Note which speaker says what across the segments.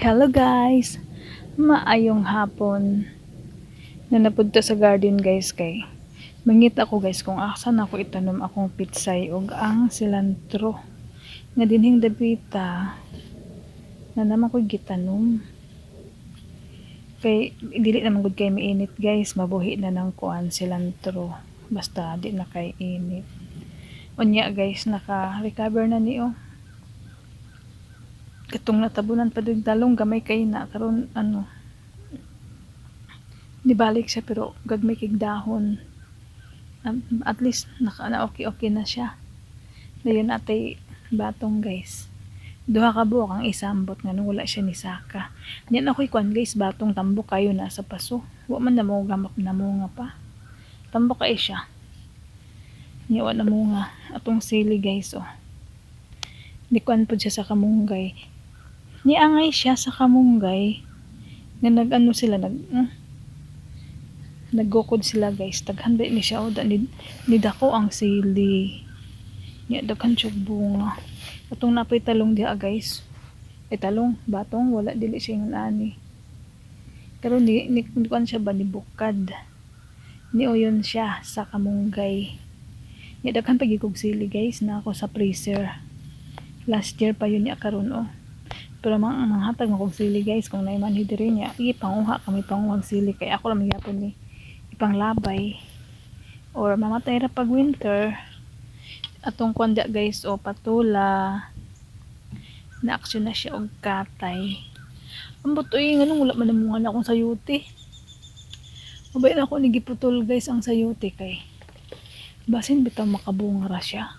Speaker 1: Hello guys! Maayong hapon. Na napunta sa garden guys kay mangit ako guys kung asan ako itanom akong pitsay ug ang silantro nga dinhing dapita na naman ko gitanom. Kay dili naman gud kay mainit guys. Mabuhi na ng kuan silantro basta di na kay init. Unya guys naka recover na ni oh katong natabunan pa din talong gamay kay na karon ano nibalik siya pero gag may kigdahon um, at least naka na okay okay na siya. Dayon atay batong guys. Duha ka buok ang isambot nga wala siya ni Saka. Yan ako'y kwan guys batong tambok kayo na sa paso. Wa man na mo gamap na mo nga pa. Tambok kay siya. Niya wa na mo nga atong sili guys oh. Di kwan po siya sa kamunggay niangay siya sa kamunggay nga nag-ano sila nag hmm, naggukod sila guys. Taghan ba ni siya o da ni, ni dako ang sili. Niya daghan siya bunga. Atong napay talong diha guys. Eh talong batong wala dili siya yung ani. Pero ni, ni, ni siya ba ni bukad. Ni uyon siya sa kamunggay. Niya daghan pagigog sili guys na ako sa freezer. Last year pa yun niya karon oh pero mga manghatag mo kong sili guys kung naiman hidiri niya i panguha kami panguhang sili. Kay ako lang yapon ni ipanglabay. Or mamatay ra pag winter atong kwanda guys o patula na aksyon na siya og katay. Ang butoy nga nung wala man namungan akong sayuti. Mabay na ako ni giputol guys ang sayuti kay basin bitaw makabunga ra siya.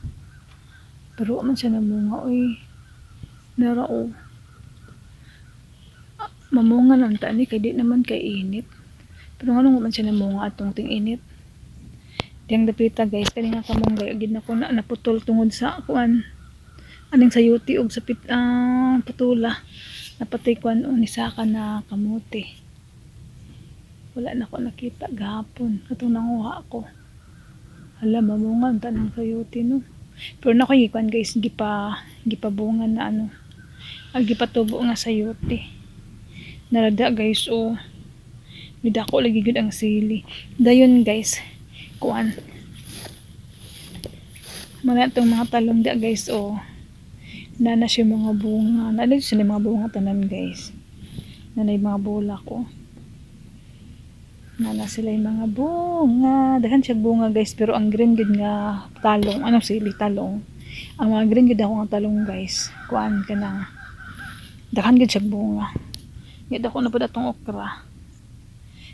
Speaker 1: Pero man siya namunga oy nara o Ah, mamunga ng tani kay di naman kay init pero nga man siya namunga atong ting init Diyang dapita guys, kani nga kamunggay agid na ko na naputol tungod sa kuan. Aning sayuti og sa pit ah, putula. Napatay kuan o ni saka na kamuti. Wala na ko nakita gahapon. Katong nanguha ako. Hala, mamungan tanang sayuti no. Pero na ko guys, gipa gipabungan na ano. Ag gipatubo nga sayuti. Narada guys o. Midako lagi gud ang sili. Dayon guys, kuan. Mga itong mga talong da guys oh. Nana siya mga bunga. Nana siya mga bunga tanan guys. Nana yung mga bulak oh nana sila yung mga bunga. Dahan siya bunga guys pero ang green gid nga talong. Ano sili talong. Ang mga green gid ako nga talong guys. Kuan ka na. Dahan gid siya bunga gid ako na po datong okra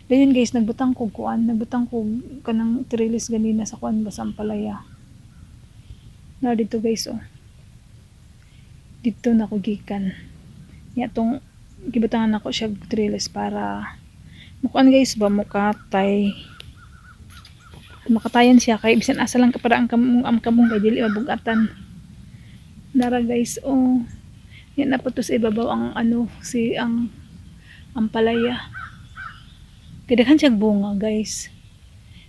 Speaker 1: Dayon guys, nagbutang ko kuan, nagbutang ko kanang trilis ganina sa kuan ba sa Ampalaya. Na dito guys oh. Dito na ko gikan. Ya tong gibutangan ako siya trilis para mukuan guys ba mukatay. Makatayan siya kay bisan asa lang para ang kamong am kamong kay dili mabugatan. Nara guys oh. Yan na po to sa ibabaw ang ano si ang Ampalaya. Kidaghan siyang bunga, guys.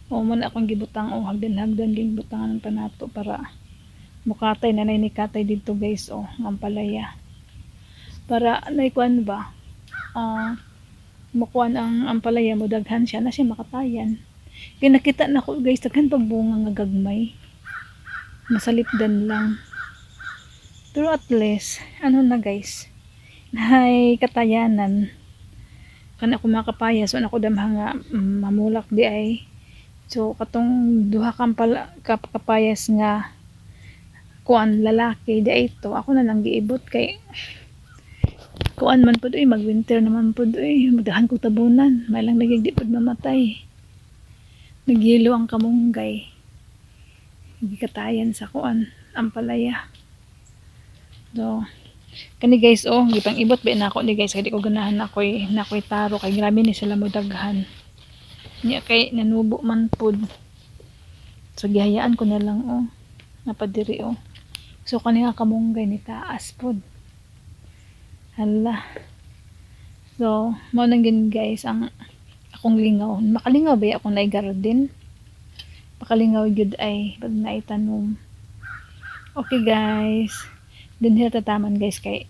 Speaker 1: O man akong gibutang o hagdan-hagdan ging butangan pa nato para mukatay na ni katay dito, guys, o ngampalaya. Para naikuan ba? Uh, mukuan ang ampalaya mo daghan siya na siya makatayan. Kaya nakita na ko, guys, daghan pag bunga nga gagmay. Masalipdan lang. Pero at least, ano na guys, hay katayanan kana ako makapaya so ako damha nga mm, mamulak di ay. So katong duha kang pala, kap, kapayas nga kuan lalaki di ay ito ako na lang giibot kay kuan man pud mag winter naman pud oy magdahan ko tabunan. May lang lagi di pud mamatay. Nagyelo ang kamunggay. Gikatayan sa kuan ang palaya. So kani guys oh gipang ibot ba nako ni guys kay di ko ganahan nakoy nakoy taro kay grabe ni sila mo daghan niya kay nanubo man pud. So gihayaan ko na lang oh napadiri oh. So kani nga kamunggay ni taas pud. Hala. So mo nang gin guys ang akong lingaw. Makalingaw ba akong nay garden? Makalingaw gyud ay pag naitanom okay guys din sila tataman guys kay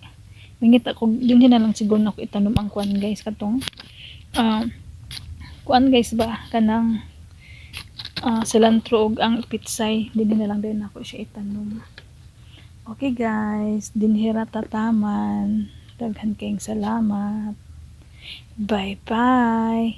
Speaker 1: Mingit ako, din na lang siguro ako itanom ang kuan guys katong ah, kuan guys ba kanang ah, cilantro ug ang pitsay din na lang din ako siya itanom. Okay guys, dinhira tataman. Daghan kayong salamat. Bye bye.